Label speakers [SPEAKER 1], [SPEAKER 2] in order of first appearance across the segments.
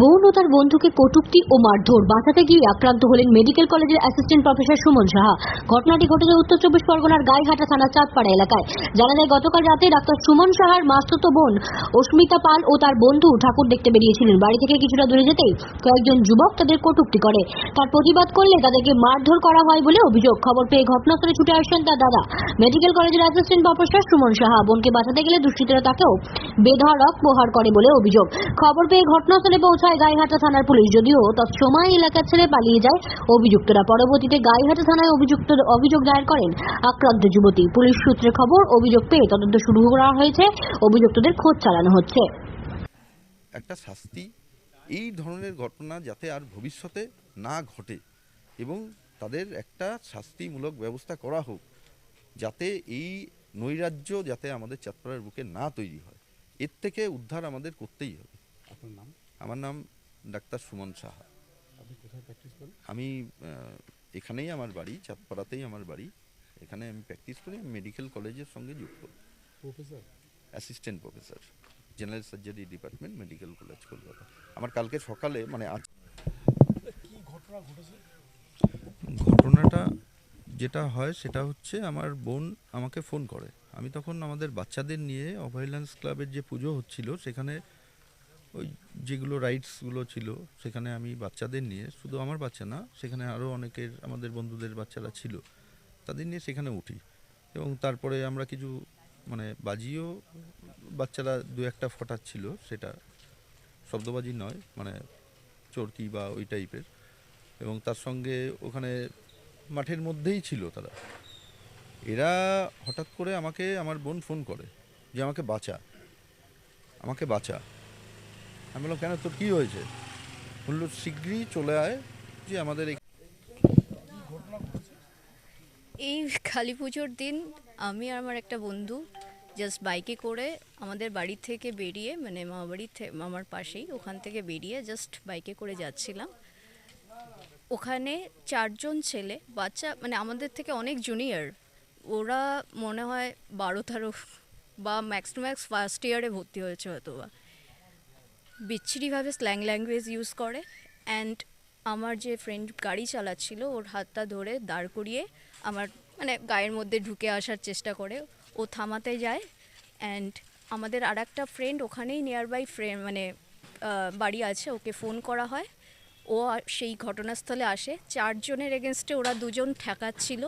[SPEAKER 1] বোন ও তার বন্ধুকে কটূক্তি ও মারধর। বাঁচাতে গিয়ে আক্রান্ত হলেন মেডিকেল কলেজের অ্যাসিস্ট্যান্ট প্রফেসর সুমন সাহা। ঘটনাটি ঘটেছে উত্তর চব্বিশ পরগনার গাইঘাটা থানা চাঁদপাড়া এলাকায়। জানা যায়, গতকাল রাতে ডাক্তার সুমন সাহার মাস্তুতো বোন অস্মিতা পাল ও তার বন্ধু ঠাকুর দেখতে বেরিয়েছিলেন। বাড়ি থেকে কিছুটা দূরে যেতেই কয়েকজন যুবক তাদের কটূক্তি করে। তার প্রতিবাদ করলে তাদেরকে মারধর করা হয় বলে অভিযোগ। খবর পেয়ে ঘটনাস্থলে ছুটে আসেন তার দাদা। মেডিকেল কলেজের অ্যাসিস্ট্যান্ট প্রফেসর সুমন সাহা বোনকে বাঁচাতে গেলে দুষ্কৃতীরা তাকেও বেধড়ক প্রহার করে বলে অভিযোগ। খবর পেয়ে ঘটনাস্থলে পৌঁছায় গাইঘাটা থানার পুলিশ যদিও তৎসময় এলাকা ছেড়ে পালিয়ে যায় অভিযুক্তরা পরবর্তীতে গাইঘাটা থানায় অভিযুক্ত অভিযোগ দায়ের করেন। আক্রান্ত যুবতী পুলিশ সূত্রে খবর অভিযোগ পেয়ে তদন্ত শুরু করা হয়েছে অভিযুক্তদের খোঁজ চালানো হচ্ছে।
[SPEAKER 2] একটা শাস্তি এই ধরনের ঘটনা যাতে আর ভবিষ্যতে না ঘটে এবং তাদের একটা শাস্তিমূলক ব্যবস্থা করা হোক যাতে এই নৈরাজ্য যাতে আমাদের চাঁদপাড়ার বুকে না তৈরি হয় এর থেকে উদ্ধার আমাদের করতেই হবে।
[SPEAKER 3] আপনার নাম?
[SPEAKER 2] আমার নাম ডাক্তার সুমন সাহা।
[SPEAKER 3] আপনি কোথায় প্র্যাকটিস করেন?
[SPEAKER 2] আমি এখানেই আমার বাড়ি চাঁদপাড়াতেই আমার বাড়ি। এখানে আমি প্র্যাকটিস করি মেডিকেল কলেজের সঙ্গে যুক্ত।
[SPEAKER 3] Professor
[SPEAKER 2] assistant professor general surgery department medical college Kolkata আমার কালকে সকালে মানে আজ
[SPEAKER 3] কি ঘটনা ঘটেছে?
[SPEAKER 2] ঘটনাটা যেটা হয় সেটা হচ্ছে আমার বোন আমাকে ফোন করে। আমি তখন আমাদের বাচ্চাদের নিয়ে অভয়ল্যান্স ক্লাবের যে পুজো হচ্ছিল সেখানে ওই যেগুলো রাইডসগুলো ছিল, সেখানে আমি বাচ্চাদের নিয়ে, শুধু আমার বাচ্চা না, সেখানে আরও অনেকের, আমাদের বন্ধুদের বাচ্চারা ছিল, তাদের নিয়ে সেখানে উঠি। এবং তারপরে আমরা কিছু মানে বাজিও বাচ্চারা দু একটা ফটাচ্ছিল, সেটা শব্দবাজি নয় মানে চরকি বা ওই টাইপের এবং তার সঙ্গে ওখানে মাঠের মধ্যেই ছিল তারা। এরা হঠাৎ করে আমাকে, আমার বোন ফোন করে যে, আমাকে বাঁচা। আমাকে বাঁচা। আমি বললাম, কেন তোর কী হয়েছে? বলল, শীঘ্রই চলে আয়, যে আমাদের এই
[SPEAKER 4] এই কালী পুজোর দিন আমি আর আমার একটা বন্ধু জাস্ট বাইকে করে আমাদের বাড়ি থেকে বেরিয়ে মানে মামা বাড়ি মামার পাশেই ওখান থেকে বেরিয়ে জাস্ট বাইকে করে যাচ্ছিলাম। ওখানে চারজন ছেলে, বাচ্চা মানে আমাদের থেকে অনেক জুনিয়র ওরা মনে হয় বারো তেরো বা ম্যাক্স টু ম্যাক্স ফার্স্ট ইয়ারে ভর্তি হয়েছে হয়তো বা বিচ্ছিরিভাবে স্ল্যাং ল্যাঙ্গুয়েজ ইউজ করে অ্যান্ড আমার যে ফ্রেন্ড গাড়ি চালাচ্ছিল, ওর হাতটা ধরে দাঁড় করিয়ে আমার মানে গায়ের মধ্যে ঢুকে আসার চেষ্টা করে। ও থামাতে যায় অ্যান্ড আমাদের আর একটা ফ্রেন্ড ওখানেই নিয়ার বাই ফ্রেন্ড মানে বাড়ি আছে, ওকে ফোন করা হয়। ও সেই ঘটনাস্থলে আসে। চারজনের এগেনস্টে ওরা দুজন ঠেকাচ্ছিল।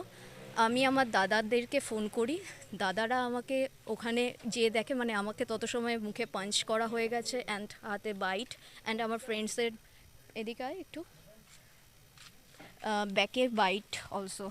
[SPEAKER 4] আমি আমার দাদাদেরকে ফোন করি। দাদারা আমাকে ওখানে যেয়ে দেখে মানে আমাকে তত সময় মুখে পাঞ্চ করা হয়ে গেছে অ্যান্ড হাতে বাইট অ্যান্ড আমার ফ্রেন্ডসের এদিকে একটু। ব্যাকে বাইট অলসো